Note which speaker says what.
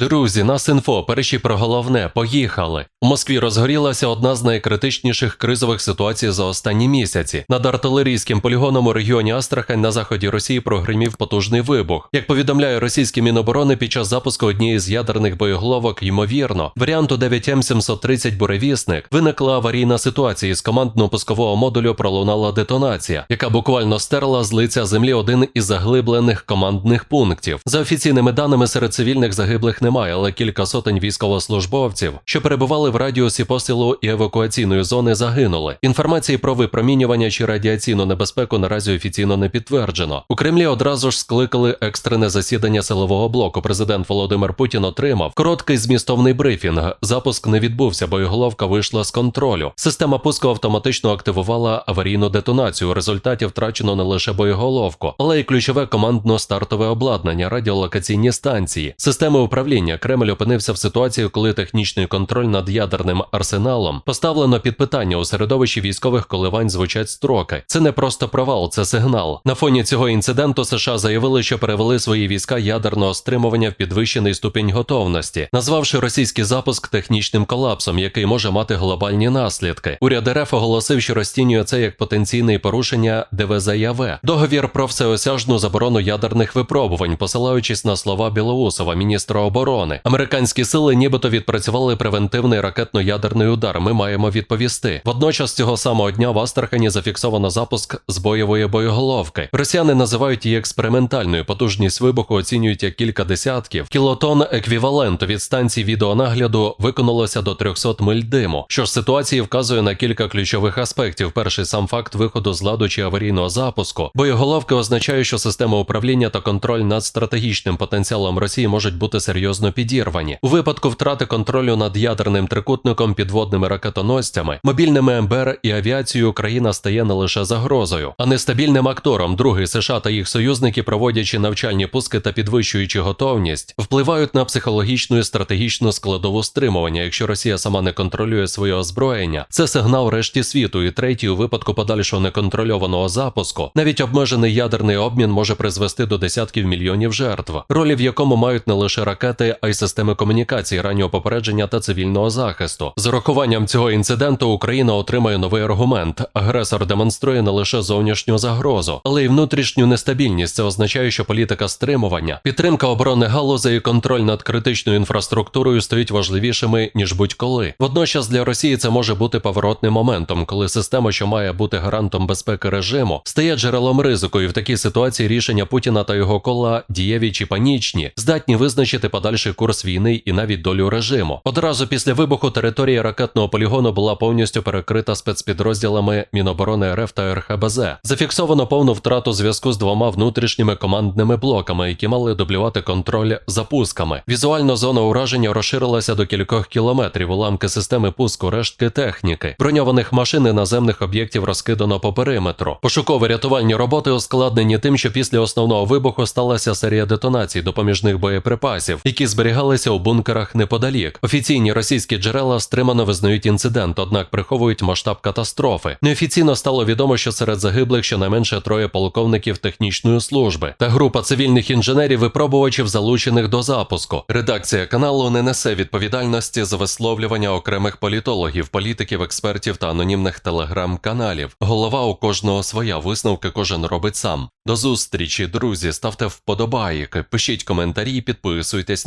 Speaker 1: Друзі, нас інфо, перші про головне, поїхали. У Москві розгорілася одна з найкритичніших кризових ситуацій за останні місяці. Над артилерійським полігоном у регіоні Астрахань на заході Росії прогримів потужний вибух. Як повідомляє російське міноборони, під час запуску однієї з ядерних боєголовок, ймовірно, варіанту 9М730 буревісник виникла аварійна ситуація. З командно-пускового модулю пролунала детонація, яка буквально стерла з лиця землі один із заглиблених командних пунктів. За офіційними даними, серед цивільних загиблих немає, але кілька сотень військовослужбовців, що перебували в радіусі посилу і евакуаційної зони, загинули. Інформації про випромінювання чи радіаційну небезпеку наразі офіційно не підтверджено. У Кремлі одразу ж скликали екстрене засідання силового блоку. Президент Володимир Путін отримав короткий змістовний брифінг. Запуск не відбувся, боєголовка вийшла з контролю. Система пуску автоматично активувала аварійну детонацію. У результаті втрачено не лише боєголовку, але й ключове командно-стартове обладнання, радіолокаційні станції, системи управління. Кремль опинився в ситуації, коли технічний контроль над ядерним арсеналом поставлено під питання у середовищі військових коливань звучать строки. Це не просто провал, це сигнал. На фоні цього інциденту США заявили, що перевели свої війська ядерного стримування в підвищений ступінь готовності, назвавши російський запуск технічним колапсом, який може мати глобальні наслідки. Уряд РФ оголосив, що розцінює це як потенційне порушення ДВЗЯВ. Договір про всеосяжну заборону ядерних випробувань, посилаючись на слова Білоусова, міністра оборони. Американські сили нібито відпрацювали превентивний ракетно-ядерний удар. Ми маємо відповісти. Водночас цього самого дня в Астрахані зафіксовано запуск з бойової боєголовки. Росіяни називають її експериментальною. Потужність вибуху оцінюють як кілька десятків. Кілотон еквіваленту від станції відеонагляду виконалося до 300 миль диму. Що ж ситуації вказує на кілька ключових аспектів. Перший сам факт виходу з ладу чи аварійного запуску. Боєголовки означає, що система управління та контроль над стратегічним потенціалом Росії можуть бути серйозно підірвані. У випадку втрати контролю над ядерним трикутником, підводними ракетоносцями, мобільними МБР і авіацією Україна стає не лише загрозою, а нестабільним актором. Другий США та їх союзники, проводячи навчальні пуски та підвищуючи готовність, впливають на психологічну і стратегічну складову стримування. Якщо Росія сама не контролює своє озброєння, це сигнал решті світу. І третій, у випадку подальшого неконтрольованого запуску, навіть обмежений ядерний обмін може призвести до десятків мільйонів жертв, ролі в якому мають не лише ракети, а й системи комунікації, раннього попередження та цивільного захисту. З урахуванням цього інциденту Україна отримає новий аргумент. Агресор демонструє не лише зовнішню загрозу, але й внутрішню нестабільність. Це означає, що політика стримування, підтримка оборони галузей і контроль над критичною інфраструктурою стають важливішими ніж будь-коли. Водночас для Росії це може бути поворотним моментом, коли система, що має бути гарантом безпеки режиму, стає джерелом ризику, і в такій ситуації рішення Путіна та його кола дієві чи панічні, здатні визначити подальший курс війни і навіть долю режиму. Одразу після вибуху територія ракетного полігону була повністю перекрита спецпідрозділами Міноборони РФ та РХБЗ. Зафіксовано повну втрату зв'язку з двома внутрішніми командними блоками, які мали дублювати контроль за пусками. Візуально зона ураження розширилася до кількох кілометрів. Уламки системи пуску, рештки техніки, броньованих машин і наземних об'єктів розкидано по периметру. Пошукові рятувальні роботи ускладнені тим, що після основного вибуху сталася серія детонацій допоміжних боєприпасів, які зберігалися у бункерах неподалік. Офіційні російські джерела стримано визнають інцидент, однак приховують масштаб катастрофи. Неофіційно стало відомо, що серед загиблих щонайменше троє полковників технічної служби та група цивільних інженерів-випробувачів, залучених до запуску. Редакція каналу не несе відповідальності за висловлювання окремих політологів, політиків, експертів та анонімних телеграм-каналів. Голова у кожного своя висновки кожен робить сам. До зустрічі, друзі. Ставте вподобайки, пишіть коментарі, підписуйтесь